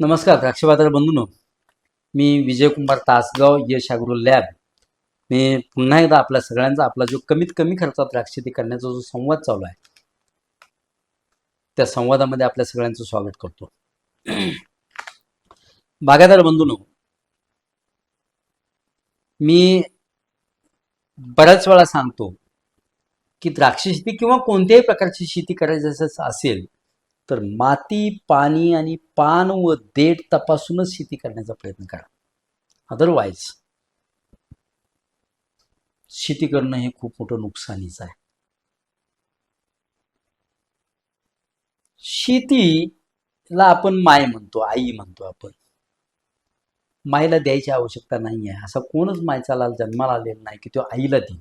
नमस्कार द्राक्षबाजार बंधूनो. मी विजयकुमार तासगाव यश अॅग्रो लॅब. मी पुन्हा एकदा आपल्या सगळ्यांचा आपला जो कमीत कमी खर्चात द्राक्ष शेती करण्याचा जो संवाद चालू आहे त्या संवादामध्ये आपल्या सगळ्यांचं स्वागत करतो. बागायदार बंधूनो मी बऱ्याच वेळा सांगतो की द्राक्ष शेती किंवा कोणत्याही प्रकारची शेती करायची असेल तर माती पाणी आणि पान व देठ तपासूनच शेती करण्याचा प्रयत्न करा. अदरवाईज शेती करणं हे खूप मोठं नुकसानीचं आहे. शेतीला आपण माय म्हणतो आई म्हणतो आपण. मायला द्यायची आवश्यकता नाही आहे. असा कोणच मायचा लाल जन्माला आलेला नाही की तो आईला देईल.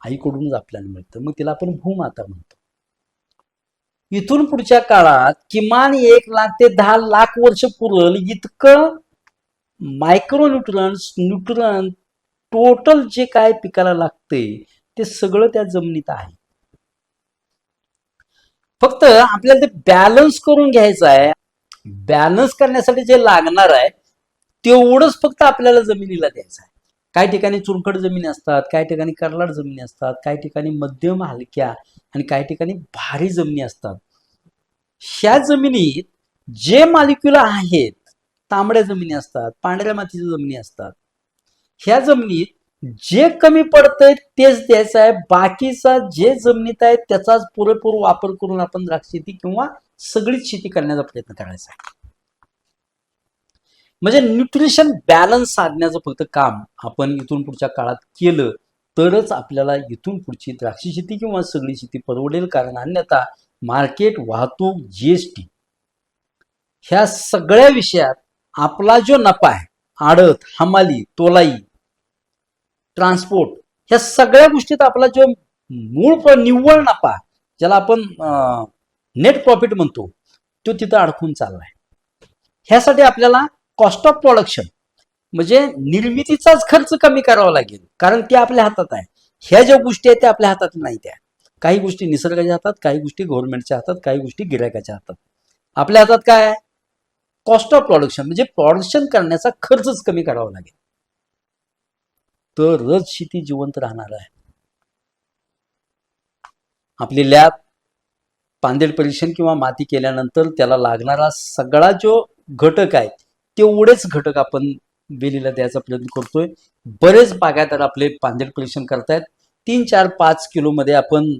आईकडूनच आपल्याला मिळतं. मग तिला आपण भूमाता म्हणतो. इथून पुढच्या काळात किमान एक लाख ते दहा लाख वर्ष पुरल इतकं मायक्रो न्यूट्रन्स न्यूट्रन टोटल जे काय पिकाला लागते ते सगळं त्या जमिनीत आहे. फक्त आपल्याला ते बॅलन्स करून घ्यायचं आहे. बॅलन्स करण्यासाठी जे लागणार आहे तेवढंच फक्त आपल्याला जमिनीला द्यायचं आहे. काही ठिकाणी चुरखड जमिनी असतात काही ठिकाणी करलाड जमिनी असतात काही ठिकाणी मध्यम हलक्या आणि काही ठिकाणी भारी जमिनी असतात. ह्या जमिनीत जे मालिक्युल आहेत तांबड्या जमिनी असतात पांढऱ्या मातीच्या जमिनी असतात. ह्या जमिनीत जे कमी पडतंय तेच द्यायचं आहे बाकीचा जे जमिनीत आहे त्याचाच पुरेपूर वापर करून आपण द्राक्ष शेती किंवा सगळीच शेती करण्याचा प्रयत्न करायचा आहे. म्हणजे न्यूट्रिशन बॅलन्स साधण्याचं फक्त काम आपण इथून पुढच्या काळात केलं तरच आपल्याला इथून पुढची द्राक्ष शेती किंवा सगळी शेती परवडेल. कारण अन्यथा मार्केट वाहतूक जीएसटी ह्या सगळ्या विषयात आपला जो नफा आहे आडत हमाली तोलाई ट्रान्सपोर्ट ह्या सगळ्या गोष्टीत आपला जो मूळ निव्वळ नफा ज्याला आपण नेट प्रॉफिट म्हणतो तो तिथं अडकून चाललाय. ह्यासाठी आपल्याला कॉस्ट ऑफ प्रोडक्शन म्हणजे निर्मितीचाच खर्च कमी करावा लागेल कारण ते आपल्या हातात आहे. ह्या ज्या गोष्टी आहेत त्या आपल्या हातात नाही त्या काही गोष्टी निसर्गाच्या हातात काही गोष्टी गव्हर्नमेंटच्या हातात काही गोष्टी गिरायकाच्या हातात. आपल्या हातात काय आहे? कॉस्ट ऑफ प्रोडक्शन म्हणजे प्रोडक्शन करण्याचा खर्चच कमी करावा लागेल. तरच शेती जिवंत राहणार आहे. आपली लॅब पांदेड परीक्षण किंवा माती केल्यानंतर त्याला लागणारा सगळा जो घटक आहे तेवढेच घटक आपण वेलीला द्यायचा प्रयत्न करतोय. बरेच बागायतदार आपले पांदेड परीक्षण करतायत. तीन चार पाच किलोमध्ये आपण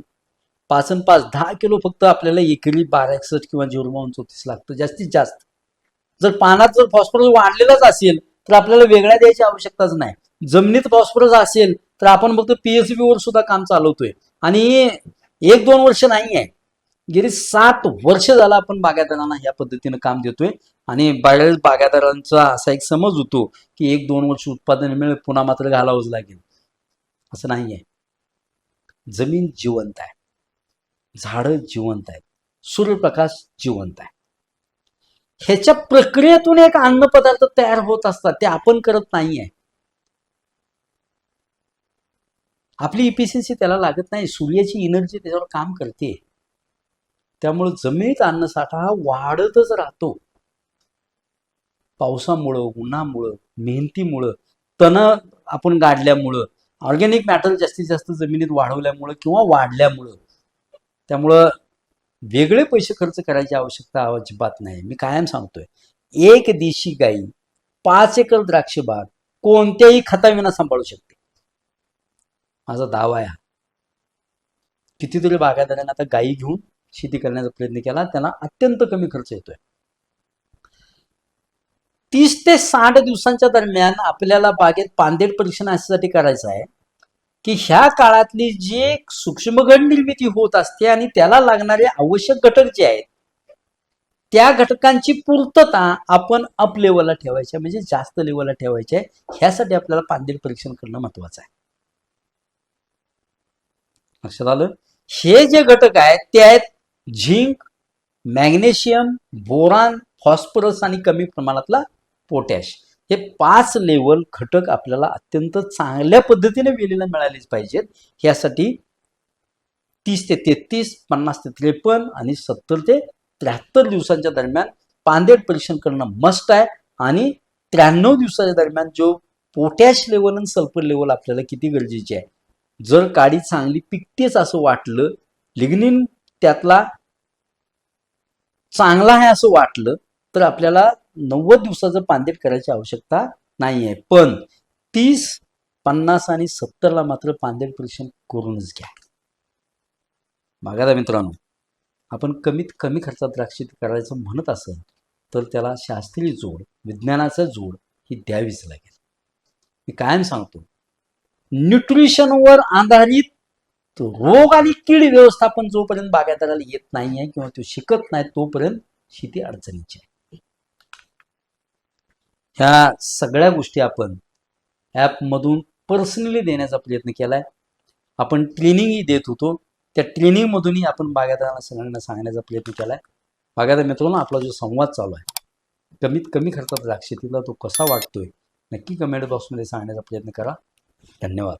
पाच आणि पाच दहा किलो फक्त आपल्याला एकरी बारा एकसष्ट किंवा झिरो चौतीस लागतं जास्तीत जास्त. जर पानात जर फॉस्फरस वाढलेलाच असेल तर आपल्याला वेगळ्या द्यायची आवश्यकताच नाही. जमिनीत फॉस्फरस असेल तर आपण फक्त पीएचबी वर सुद्धा काम चालवतोय. आणि एक दोन वर्ष नाही आहे गेली सात वर्ष झालं आपण बागायतदारांना या पद्धतीनं काम देतोय. आणि बऱ्याच बागायतदारांचा असा एक समज होतो की एक दोन वर्ष उत्पादन मिळेल पुन्हा मात्र घालावंच लागेल. असं नाही आहे जमीन जिवंत आहे. झाडं जिवंत आहेत. सूर्यप्रकाश जिवंत आहे. ह्याच्या प्रक्रियेतून एक अन्न पदार्थ तयार होत असतात ते आपण करत नाहीये. आपली इफिशियन्सी त्याला लागत नाही. सूर्याची एनर्जी त्याच्यावर काम करते. त्यामुळं जमिनीत अन्नसाठा हा वाढतच राहतो. पावसामुळं उन्हामुळं मेहनतीमुळं तण आपण गाडल्यामुळं ऑर्गॅनिक मॅटर जास्तीत जास्त जमिनीत वाढवल्यामुळं किंवा वाढल्यामुळं त्यामुळं वेगळे पैसे खर्च करायची आवश्यकता अजिबात नाही. मी कायम सांगतोय एक देशी गाई पाच एकर द्राक्ष बाग कोणत्याही खताविना सांभाळू शकते. माझा दावा आहे कितीतरी बागायतदारांनी आता गायी घेऊन शेती करण्याचा प्रयत्न केला त्यांना अत्यंत कमी खर्च येतोय. तीस ते साठ दिवसांच्या दरम्यान आपल्याला बागेत पांदेड परीक्षण अशासाठी करायचं आहे की ह्या काळातली जी सूक्ष्मगड निर्मिती होत असते आणि त्याला लागणारे आवश्यक घटक जे आहेत त्या घटकांची पूर्तता आपण अप लेवलला ठेवायची आहे, म्हणजे जास्त लेवलला ठेवायची आहे ह्यासाठी आपल्याला पांदेड परीक्षण करणं महत्वाचं आहे. लक्षात आलं? हे जे घटक आहेत ते आहेत झिंक मॅग्नेशियम बोरान फॉस्फरस आणि कमी प्रमाणातला पोटॅश. हे पाच लेवल घटक आपल्याला अत्यंत चांगल्या पद्धतीने वेलीला मिळालेच पाहिजेत. ह्यासाठी तीस ते तेहतीस पन्नास ते त्रेपन्न आणि सत्तर ते त्र्याहत्तर दिवसांच्या दरम्यान पांदेट परीक्षण करणं मस्ट आहे. आणि त्र्याण्णव दिवसाच्या दरम्यान जो पोटॅश लेवल आणि सल्फर लेवल आपल्याला किती गरजेचे आहे. जर काडी चांगली पिकतेच असं वाटलं लिग्निन त्यातला चांगला आहे असं वाटलं तर आपल्याला नव्वद दिवसाचं पानदेट करायची आवश्यकता नाही आहे पण तीस पन्नास आणि सत्तरला मात्र पानदेट परीक्षण करूनच घ्या. बघा मित्रांनो आपण कमीत कमी खर्चात द्राक्ष करायचं म्हणत असेल तर त्याला शास्त्रीय जोड विज्ञानाचा जोड ही द्यावीच लागेल. मी कायम सांगतो न्यूट्रिशनवर आधारित रोग आणि कीड व्यवस्थापन जोपर्यंत बागायतदाराला येत नाही आहे किंवा तो शिकत नाही तोपर्यंत शेती अडचणीची आहे. ह्या सगळ्या गोष्टी आपण ॲपमधून पर्सनली देण्याचा प्रयत्न केलाय. आपण ट्रेनिंगही देत होतो. त्या ट्रेनिंगमधूनही आपण बागायतदारांना सगळ्यांना सांगण्याचा प्रयत्न केलाय. बागायतदार मित्रांनो आपला जो संवाद चालू आहे कमीत कमी खर्चात द्राक्षतीला तो कसा वाटतोय नक्की कमेंट बॉक्समध्ये सांगण्याचा प्रयत्न करा. धन्यवाद.